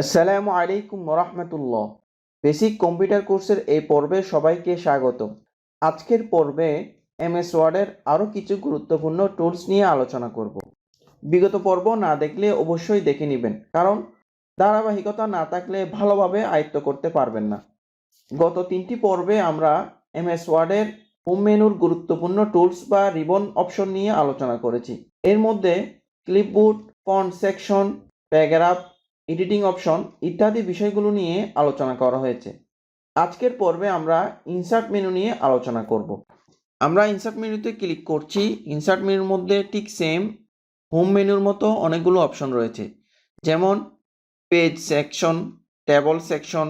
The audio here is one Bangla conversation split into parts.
আসসালামু আলাইকুম রহমতুল্লাহ বেসিক কম্পিউটার কোর্সের এই পর্বে সবাইকে স্বাগত। আজকের পর্বে এমএস ওয়ার্ডের আরও কিছু গুরুত্বপূর্ণ টুলস নিয়ে আলোচনা করব। বিগত পর্ব না দেখলে অবশ্যই দেখে নেবেন, কারণ ধারাবাহিকতা না থাকলে ভালোভাবে আয়ত্ত করতে পারবেন না। গত তিনটি পর্বে আমরা এমএস ওয়ার্ডের হোম মেনুর গুরুত্বপূর্ণ টুলস বা রিবন অপশন নিয়ে আলোচনা করেছি। এর মধ্যে clipboard, font section, paragraph editing option ইত্যাদি বিষয়গুলো নিয়ে আলোচনা করা হয়েছে। আজকের পর্বে আমরা ইনসার্ট মেনু নিয়ে আলোচনা করব। আমরা ইনসার্ট মেনুতে ক্লিক করছি। ইনসার্ট মেনুর মধ্যে ঠিক সেম হোম মেনুর মতো অনেকগুলো অপশন রয়েছে। যেমন page section table section,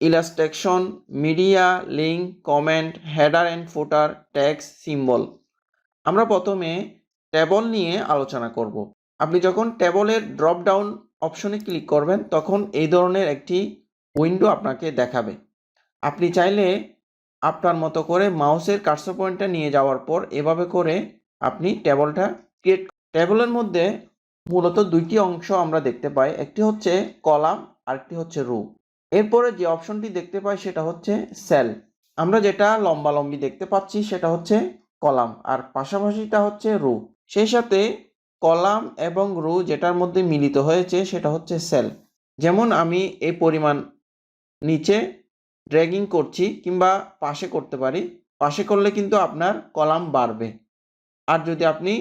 illustration, media, link, comment, header and footer, text, symbol. আমরা প্রথমে টেবল নিয়ে আলোচনা করব। আপনি যখন টেবলের ড্রপ ডাউন অপশনে ক্লিক করবেন, তখন এই ধরনের একটি উইন্ডো আপনাকে দেখাবে। আপনি চাইলে আপনার মতো করে মাউসের কার্সর পয়েন্টটা নিয়ে যাওয়ার পর এভাবে করে আপনি টেবলটা ক্রিয়েট টেবলের মধ্যে মূলত দুইটি অংশ আমরা দেখতে পাই, একটি হচ্ছে কলাম, আরেকটি হচ্ছে রু এরপরে যে অপশনটি দেখতে পাই সেটা হচ্ছে সেল। আমরা যেটা লম্বালম্বি দেখতে পাচ্ছি সেটা হচ্ছে কলাম, আর পাশাপাশিটা হচ্ছে রু সেই সাথে কলাম এবং রো যেটার মধ্যে মিলিত হয়েছে সেটা হচ্ছে সেল। যেমন আমি এই পরিমাণ নিচে ড্র্যাগিং করছি কিংবা পাশে করতে পারি, পাশে করলে কিন্তু আপনার কলাম বাড়বে। আর যদি আপনি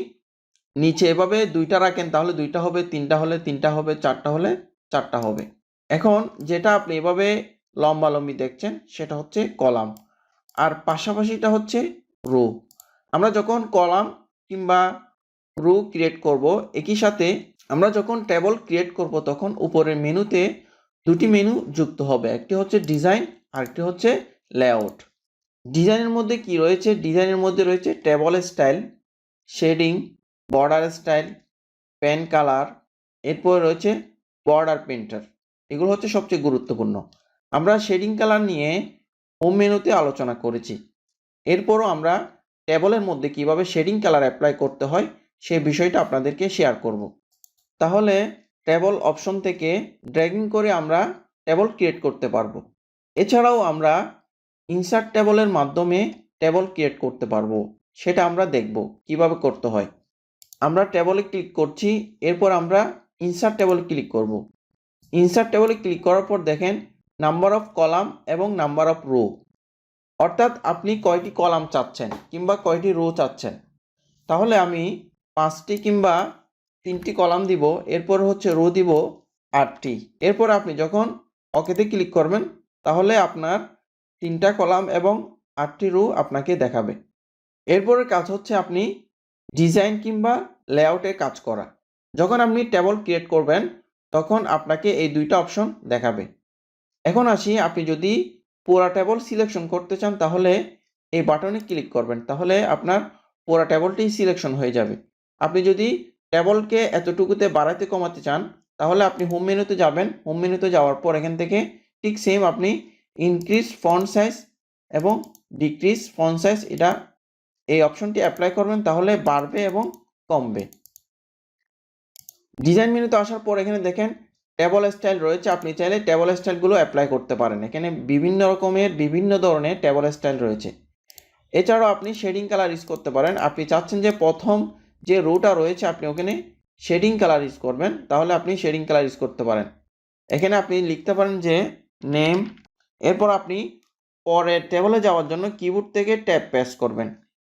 নিচে এভাবে দুইটা রাখেন, তাহলে দুইটা হবে, তিনটা হলে তিনটা হবে, চারটা হলে চারটা হবে। এখন যেটা আপনি এভাবে লম্বালম্বি দেখছেন, সেটা হচ্ছে কলাম। আর পাশাপাশিটা হচ্ছে রো। আমরা যখন কলাম কিংবা রো ক্রিয়েট করব। একই সাথে আমরা যখন টেবল ক্রিয়েট করব, তখন উপরের মেনুতে দুটি মেনু যুক্ত হবে। একটি হচ্ছে ডিজাইন আরেকটি হচ্ছে লেআউট ডিজাইনের মধ্যে কি রয়েছে? ডিজাইনের মধ্যে রয়েছে table style shading border style pen colour এরপর রয়েছে বর্ডার পেন্টার এগুলো হচ্ছে সবচেয়ে গুরুত্বপূর্ণ। আমরা শেডিং কালার নিয়ে হোম মেনুতে আলোচনা করেছি। এরপরও আমরা টেবলের মধ্যে কীভাবে শেডিং কালার অ্যাপ্লাই করতে হয় সে বিষয়টা আপনাদেরকে শেয়ার করব। তাহলে টেবল অপশন থেকে ড্র্যাগিং করে আমরা টেবল ক্রিয়েট করতে পারব। এছাড়াও আমরা ইনসার্ট টেবলের মাধ্যমে টেবল ক্রিয়েট করতে পারব। সেটা আমরা দেখব কীভাবে করতে হয়। আমরা টেবলে ক্লিক করছি, এরপর আমরা ইনসার্ট টেবলে ক্লিক করব। ইনসার্ট টেবলে ক্লিক করার পর দেখেন নাম্বার অফ কলাম এবং নাম্বার অফ রো অর্থাৎ আপনি কয়টি কলাম চাচ্ছেন কিংবা কয়টি রো চাচ্ছেন। তাহলে আমি পাঁচটি কিংবা তিনটি কলাম দিব, এরপর হচ্ছে রো দিব আটটি। এরপর আপনি যখন ওকেতে ক্লিক করবেন, তাহলে আপনার তিনটা কলাম এবং আটটি রো আপনাকে দেখাবে। এরপরের কাজ হচ্ছে আপনি ডিজাইন কিংবা লেআউটে কাজ করা। যখন আপনি টেবল ক্রিয়েট করবেন, তখন আপনাকে এই দুইটা অপশন দেখাবে। এখন আসি, আপনি যদি পুরা টেবল সিলেকশন করতে চান, তাহলে এই বাটনে ক্লিক করবেন, তাহলে আপনার পুরা টেবলটি সিলেকশন হয়ে যাবে। আপনি যদি টেবলকে এতটুকুতে বাড়াতে কমাতে চান, তাহলে আপনি হোম মেনুতে যাবেন। হোম মেনুতে যাওয়ার পর এখান থেকে ঠিক সেম আপনি ইনক্রিজ ফন্ট সাইজ এবং ডিক্রিজ ফন্ট সাইজ এটা এই অপশনটি অ্যাপ্লাই করবেন, তাহলে বাড়বে এবং কমবে। ডিজাইন মেনুতে আসার পর এখানে দেখেন টেবল স্টাইল রয়েছে। আপনি চাইলে টেবল স্টাইলগুলো অ্যাপ্লাই করতে পারেন। এখানে বিভিন্ন রকমের, বিভিন্ন ধরনের টেবল স্টাইল রয়েছে। এছাড়াও আপনি শেডিং কালার ইউজ করতে পারেন। আপনি চাচ্ছেন যে প্রথম যে রোটা রয়েছে আপনি ওখানে শেডিং কালার ইউজ করবেন, তাহলে আপনি শেডিং কালার ইউজ করতে পারেন। এখানে আপনি লিখতে পারেন যে নেম এরপর আপনি পরের টেবলে যাওয়ার জন্য কিবোর্ড থেকে ট্যাব প্রেস করবেন।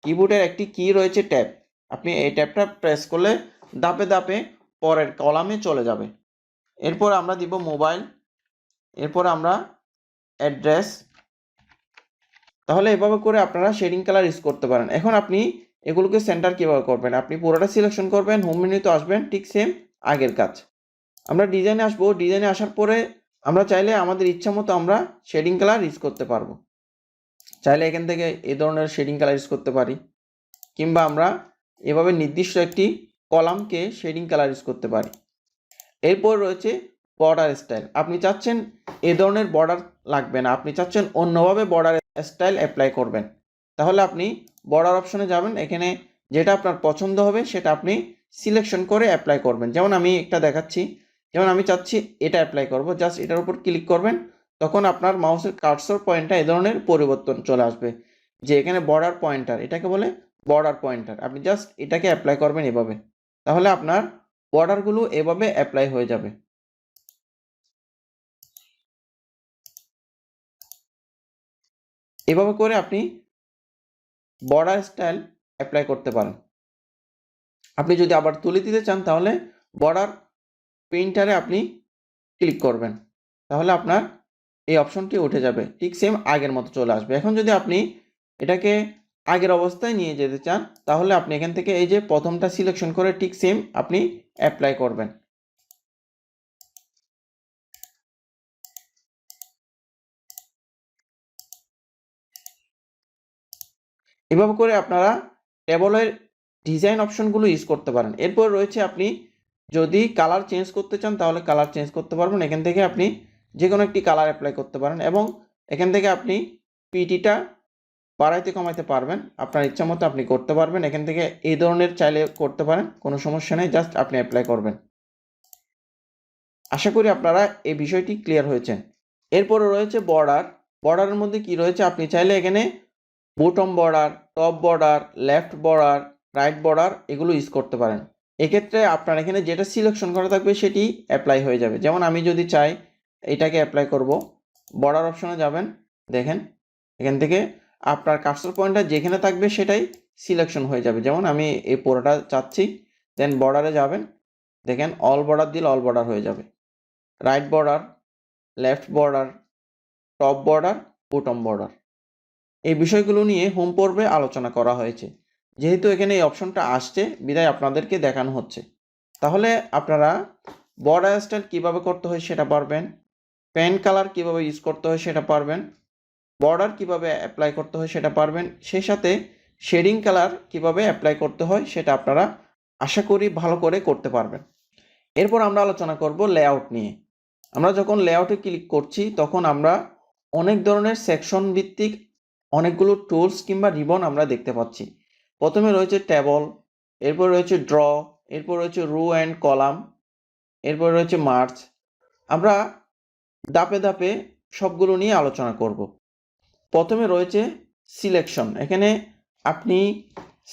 কিবোর্ডের একটি কি রয়েছে ট্যাব আপনি এই ট্যাবটা প্রেস করলে দাপে দাপে পরের কলামে চলে যাবে। এরপর আমরা দিব মোবাইল এরপর আমরা অ্যাড্রেস তাহলে এভাবে করে আপনারা শেডিং কালার ইউজ করতে পারেন। এখন আপনি এগুলোকে সেন্টার কীভাবে করবেন? আপনি পুরোটা সিলেকশন করবেন হোম মেনুতে আসবেন, ঠিক সেম আগের কাজ। আমরা ডিজাইনে আসব ডিজাইনে আসার পরে আমরা চাইলে আমাদের ইচ্ছা মতো আমরা শেডিং কালার ইউজ করতে পারব। চাইলে এখান থেকে এ ধরনের শেডিং কালার ইউজ করতে পারি। কিংবা আমরা এভাবে নির্দিষ্ট একটি কলামকে শেডিং কালার ইউজ করতে পারি। এরপর রয়েছে বর্ডার স্টাইল আপনি চাচ্ছেন এ ধরনের বর্ডার লাগবে না। আপনি চাচ্ছেন অন্যভাবে বর্ডার স্টাইল অ্যাপ্লাই করবেন। তাহলে আপনি বর্ডার অপশনে যাবেন, এখানে যেটা আপনার পছন্দ হবে সেটা আপনি সিলেকশন করে অ্যাপ্লাই করবেন। যেমন আমি একটা দেখাচ্ছি, যেমন আমি চাচ্ছি এটা অ্যাপ্লাই করব জাস্ট এটার উপর ক্লিক করবেন, তখন আপনার মাউসের কার্সর পয়েন্টটা এ ধরনের পরিবর্তন চলে আসবে, যে এখানে বর্ডার পয়েন্টার এটাকে বলে বর্ডার পয়েন্টার আপনি জাস্ট এটাকে অ্যাপ্লাই করবেন এভাবে, তাহলে আপনার বর্ডারগুলো এভাবে অ্যাপ্লাই হয়ে যাবে। এভাবে করে আপনি বর্ডার স্টাইল অ্যাপ্লাই করতে পারেন। আপনি যদি আবার তুলে দিতে চান, তাহলে বর্ডার প্রিন্টারে আপনি ক্লিক করবেন। তাহলে আপনার এই অপশনটি উঠে যাবে। ঠিক সেম আগের মতো চলে আসবে। এখন যদি আপনি এটাকে আগের অবস্থায় নিয়ে যেতে চান, তাহলে আপনি এখান থেকে এই যে প্রথমটা সিলেকশন করে ঠিক সেম আপনি অ্যাপ্লাই করবেন। এভাবে করে আপনারা টেবলের ডিজাইন অপশনগুলো ইউজ করতে পারেন। এরপর রয়েছে আপনি যদি কালার চেঞ্জ করতে চান, তাহলে কালার চেঞ্জ করতে পারবেন। এখান থেকে আপনি যে কোনো একটি কালার অ্যাপ্লাই করতে পারেন এবং এখান থেকে আপনি পিটিটা বাড়াইতে কমাইতে পারবেন। আপনার ইচ্ছা মতো আপনি করতে পারবেন। এখান থেকে এই ধরনের চাইলে করতে পারেন, কোনো সমস্যা নেই জাস্ট আপনি অ্যাপ্লাই করবেন। আশা করি আপনারা এই বিষয়টি ক্লিয়ার হয়েছেন এরপরে রয়েছে বর্ডার বর্ডারের মধ্যে কি রয়েছে? আপনি চাইলে এখানে bottom border top border left border right border এগুলো ইউজ করতে পারেন। এক্ষেত্রে আপনার এখানে যেটা সিলেকশন করা থাকবে সেটি অ্যাপ্লাই হয়ে যাবে। যেমন আমি যদি চাই, এটাকে অ্যাপ্লাই করব। বর্ডার অপশনে যাবেন, দেখেন, এখান থেকে আপনার কাস্টার পয়েন্টটা যেখানে থাকবে সেটাই সিলেকশন হয়ে যাবে। যেমন আমি এই পুরোটা চাচ্ছি দেন বর্ডারে যাবেন, দেখেন অল বর্ডার দিলে অল বর্ডার হয়ে যাবে। Right border left border top border bottom border এই বিষয়গুলো নিয়ে হোম পর্বে আলোচনা করা হয়েছে। যেহেতু এখানে এই অপশনটা আসছে, বিদায় আপনাদেরকে দেখানো হচ্ছে। তাহলে আপনারা বর্ডার স্টাইল কীভাবে করতে হয় সেটা পারবেন পেন কালার কীভাবে ইউজ করতে হয় সেটা পারবেন, বর্ডার কীভাবে অ্যাপ্লাই করতে হয় সেটা পারবেন, সেই সাথে শেডিং কালার কীভাবে অ্যাপ্লাই করতে হয় সেটা আপনারা আশা করি ভালো করে করতে পারবেন। এরপর আমরা আলোচনা করব লেআউট নিয়ে। আমরা যখন লেআউটে ক্লিক করছি, তখন আমরা অনেক ধরনের সেকশন ভিত্তিক অনেকগুলো টুলস কিংবা রিবন আমরা দেখতে পাচ্ছি। প্রথমে রয়েছে ট্যাবল এরপর রয়েছে ড্র এরপর রয়েছে রু অ্যান্ড কলাম এরপর রয়েছে মার্চ আমরা দাপে দাপে সবগুলো নিয়ে আলোচনা করব। প্রথমে রয়েছে সিলেকশন এখানে আপনি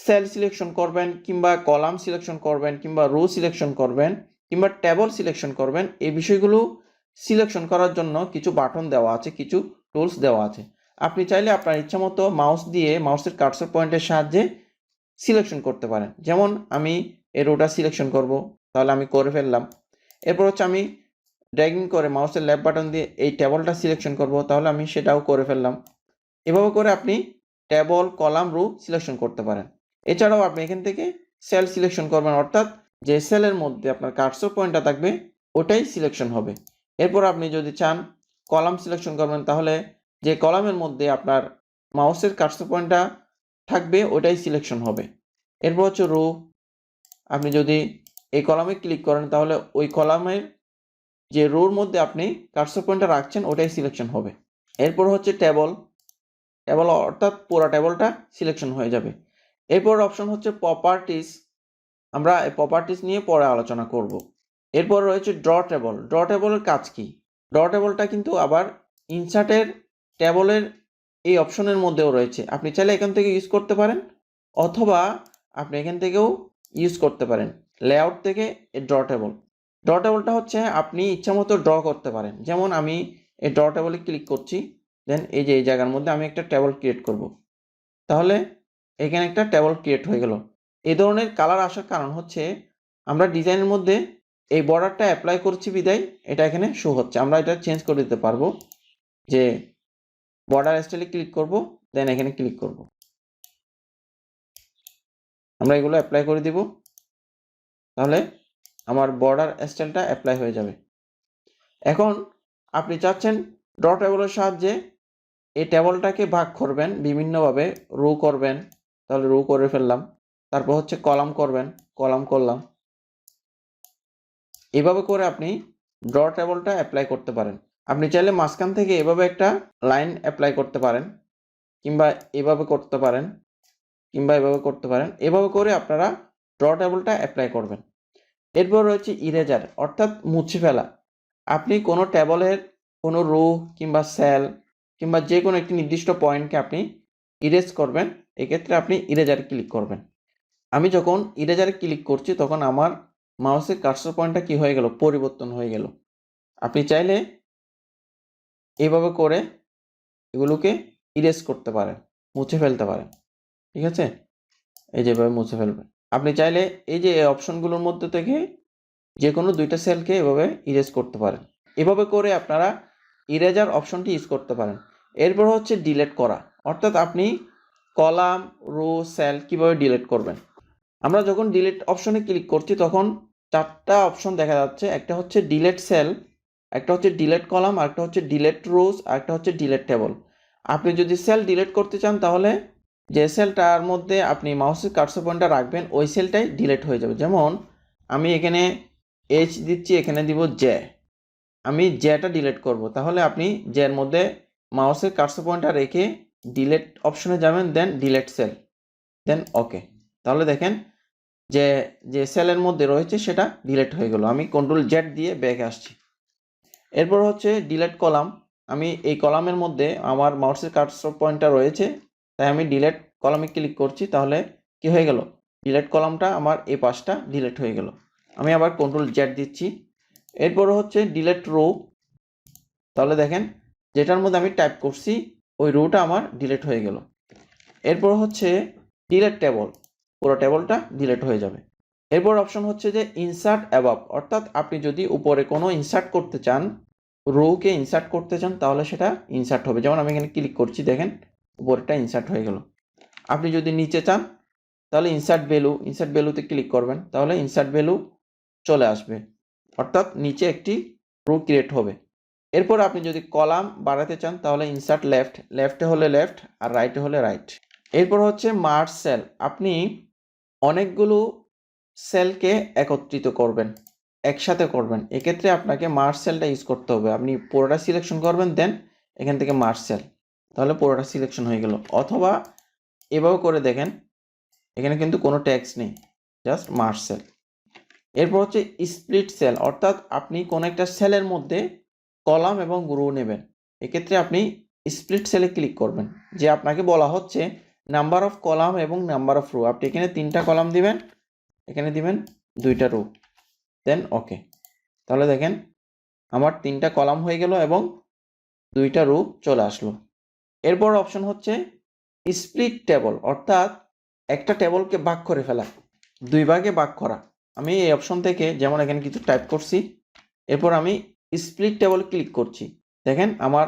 সেল সিলেকশন করবেন কিংবা কলাম সিলেকশন করবেন কিংবা রো সিলেকশন করবেন কিংবা ট্যাবল সিলেকশন করবেন, এই বিষয়গুলো সিলেকশন করার জন্য কিছু বাটন দেওয়া আছে, কিছু টুলস দেওয়া আছে। আপনি চাইলে আপনার ইচ্ছা মতো মাউস দিয়ে মাউসের কার্সর পয়েন্টের সাহায্যে সিলেকশন করতে পারেন। যেমন আমি এই রোটা সিলেকশন করব, তাহলে আমি করে ফেললাম। এরপর হচ্ছে আমি ড্র্যাগিং করে মাউসের লেফট বাটন দিয়ে এই টেবলটা সিলেকশন করব, তাহলে আমি সেটাও করে ফেললাম। এভাবে করে আপনি টেবল কলাম রু সিলেকশন করতে পারেন। এছাড়াও আপনি এখান থেকে সেল সিলেকশন করবেন, অর্থাৎ যে সেলের মধ্যে আপনার কার্সর পয়েন্টটা থাকবে, ওটাই সিলেকশন হবে। এরপর আপনি যদি চান কলাম সিলেকশন করবেন, তাহলে যে কলামের মধ্যে আপনার মাউসের কার্সর পয়েন্টটা থাকবে ওটাই সিলেকশন হবে। এরপর হচ্ছে রো আপনি যদি এই কলামে ক্লিক করেন, তাহলে ওই কলামের যে রোর মধ্যে আপনি কার্সর পয়েন্টটা রাখছেন ওটাই সিলেকশন হবে। এরপর হচ্ছে টেবল টেবল অর্থাৎ পুরো টেবলটা সিলেকশন হয়ে যাবে। এরপর অপশন হচ্ছে প্রপার্টিস আমরা প্রপার্টিস নিয়ে পরে আলোচনা করব। এরপর রয়েছে ড্র টেবল ড্র টেবলের কাজ কি? ড্র টেবলটা কিন্তু আবার ইনসার্টের টেবলের এই অপশনের মধ্যেও রয়েছে। আপনি চাইলে এখান থেকে ইউজ করতে পারেন অথবা আপনি এখান থেকেও ইউজ করতে পারেন। লেআউট থেকে ড্র টেবল ড্র টেবলটা হচ্ছে আপনি ইচ্ছামতো ড্র করতে পারেন। যেমন আমি এই ড্র টেবলে ক্লিক করছি দেন এই যে এই জায়গার মধ্যে আমি একটা টেবল ক্রিয়েট করব। তাহলে এখানে একটা টেবল ক্রিয়েট হয়ে গেল। এই ধরনের কালার আসার কারণ হচ্ছে আমরা ডিজাইনের মধ্যে এই বর্ডারটা অ্যাপ্লাই করছি বিদায়। এটা এখানে শো হচ্ছে। আমরা এটা চেঞ্জ করে দিতে পারব যে বর্ডার স্টাইলে ক্লিক করব দেন এখানে ক্লিক করব। আমরা এগুলো অ্যাপ্লাই করে দিব, তাহলে আমার বর্ডার স্টাইলটা অ্যাপ্লাই হয়ে যাবে। এখন আপনি চাচ্ছেন ড্র টেবলের সাহায্যে এই টেবলটাকে ভাগ করবেন, বিভিন্নভাবে রো করবেন, তাহলে রো করে ফেললাম, তারপর হচ্ছে কলাম করবেন কলাম করলাম। এভাবে করে আপনি ড্র টেবলটা অ্যাপ্লাই করতে পারেন। আপনি চাইলে মাঝখান থেকে এভাবে একটা লাইন অ্যাপ্লাই করতে পারেন, কিংবা এভাবে করতে পারেন, কিংবা এভাবে করতে পারেন। এভাবে করে আপনারা ড্র টেবলটা অ্যাপ্লাই করবেন। এরপর রয়েছে ইরেজার অর্থাৎ মুছে ফেলা। আপনি কোনো টেবলের কোনো রো কিংবা সেল কিংবা যে কোনো একটি নির্দিষ্ট পয়েন্টকে আপনি ইরেজ করবেন, এক্ষেত্রে আপনি ইরেজার ক্লিক করবেন। আমি যখন ইরেজারে ক্লিক করছি, তখন আমার মাউসের কার্সর পয়েন্টটা কি হয়ে গেল? পরিবর্তন হয়ে গেল। আপনি চাইলে এইভাবে করে এগুলোকে ইরেজ করতে পারেন, মুছে ফেলতে পারেন, ঠিক আছে? এই যেভাবে মুছে ফেলবেন। আপনি চাইলে এই যে অপশনগুলোর মধ্যে থেকে যে কোনো দুইটা সেলকে এভাবে ইরেজ করতে পারেন। এভাবে করে আপনারা ইরেজার অপশনটি ইউজ করতে পারেন। এরপর হচ্ছে ডিলেট করা। অর্থাৎ আপনি কলাম রো সেল কীভাবে ডিলেট করবেন? আমরা যখন ডিলেট অপশনে ক্লিক করছি, তখন চারটা অপশন দেখা যাচ্ছে। একটা হচ্ছে ডিলেট সেল একটা হচ্ছে ডিলেট কলাম আর একটা হচ্ছে ডিলেট রোজ আর একটা হচ্ছে ডিলেট টেবল আপনি যদি সেল ডিলেট করতে চান তাহলে যে সেলটার মধ্যে আপনি মাউসের কার্সর পয়েন্টটা রাখবেন, ওই সেলটাই ডিলেট হয়ে যাবে। যেমন আমি এখানে এইচ দিচ্ছি, এখানে দিব জে আমি জেটা ডিলেট করব। তাহলে আপনি জের মধ্যে মাউসের কার্সর পয়েন্টটা রেখে ডিলেট অপশনে যাবেন দেন ডিলেট সেল দেন ওকে তাহলে দেখেন যে যে সেলের মধ্যে রয়েছে, সেটা ডিলেট হয়ে গেল। আমি কন্ট্রোল জেড দিয়ে ব্যাকে আসছি। এরপর হচ্ছে ডিলেট কলাম আমি এই কলামের মধ্যে আমার মাউসের কার্সর পয়েন্টটা রয়েছে, তাই আমি ডিলেট কলামে ক্লিক করছি, তাহলে কি হয়ে গেল? ডিলেট কলামটা আমার এই পাশটা ডিলেট হয়ে গেল। আমি আবার কন্ট্রোল জেড দিচ্ছি। এরপর হচ্ছে ডিলেট রো তাহলে দেখেন, যেটার মধ্যে আমি টাইপ করছি, ওই রোটা আমার ডিলেট হয়ে গেল। এরপর হচ্ছে ডিলেট টেবল পুরো টেবলটা ডিলেট হয়ে যাবে। এরপর অপশন হচ্ছে যে ইনসার্ট অ্যাবাব অর্থাৎ আপনি যদি উপরে কোনো ইনসার্ট করতে চান রোকে ইনসার্ট করতে চান, তাহলে সেটা ইনসার্ট হবে। যেমন আমি এখানে ক্লিক করছি, দেখেন, উপরেরটা ইনসার্ট হয়ে গেল। আপনি যদি নিচে চান, তাহলে ইনসার্ট ভ্যালু ইনসার্ট ভ্যালুতে ক্লিক করবেন, তাহলে ইনসার্ট ভ্যালু চলে আসবে। অর্থাৎ নিচে একটি রো ক্রিয়েট হবে। এরপর আপনি যদি কলাম বাড়াতে চান, তাহলে ইনসার্ট লেফট লেফটে হলে লেফট আর রাইটে হলে রাইট এরপর হচ্ছে মার্চ সেল আপনি অনেকগুলো সেলকে একত্রিত করবেন। একসাথে করবেন। এক্ষেত্রে আপনাকে মার্চ সেলটা ইউজ করতে হবে। আপনি পুরোটা সিলেকশন করবেন দেন এখান থেকে মার্চ সেল তাহলে পুরোটা সিলেকশন হয়ে গেল। অথবা এভাবে করে দেখেন, এখানে কিন্তু কোনো ট্যাক্স নেই জাস্ট মার্চ সেল এরপর হচ্ছে স্প্লিট সেল অর্থাৎ আপনি কোনো একটা সেলের মধ্যে কলাম এবং রো নেবেন। এক্ষেত্রে আপনি স্প্লিট সেলে ক্লিক করবেন, যে আপনাকে বলা হচ্ছে নাম্বার অফ কলাম এবং নাম্বার অফ রো আপনি এখানে তিনটা কলাম দিবেন, এখানে দিবেন দুইটা রো দেন ওকে তাহলে দেখেন, আমার তিনটা কলাম হয়ে গেল এবং দুইটা রো চলে আসলো। এরপর অপশন হচ্ছে স্প্লিট টেবল অর্থাৎ একটা টেবলকে ভাগ করে ফেলা, দুই ভাগে ভাগ করা। আমি এই অপশন থেকে যেমন এখানে কিছু টাইপ করছি, এরপর আমি স্প্লিট টেবল ক্লিক করছি। দেখেন, আমার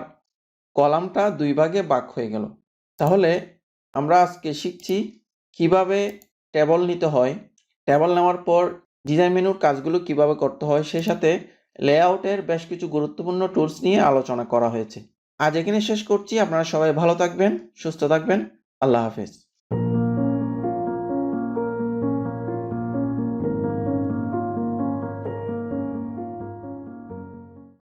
কলামটা দুই ভাগে ভাগ হয়ে গেল। তাহলে আমরা আজকে শিখছি কীভাবে টেবল নিতে হয়। টেবল নেওয়ার পর ডিজাইন মেনুর কাজগুলো কীভাবে করতে হয় সে সাথে লেআউটের বেশ কিছু গুরুত্বপূর্ণ টুলস নিয়ে আলোচনা করা হয়েছে। আজ এখানে শেষ করছি। আপনারা সবাই ভালো থাকবেন, সুস্থ থাকবেন। আল্লাহ হাফেজ।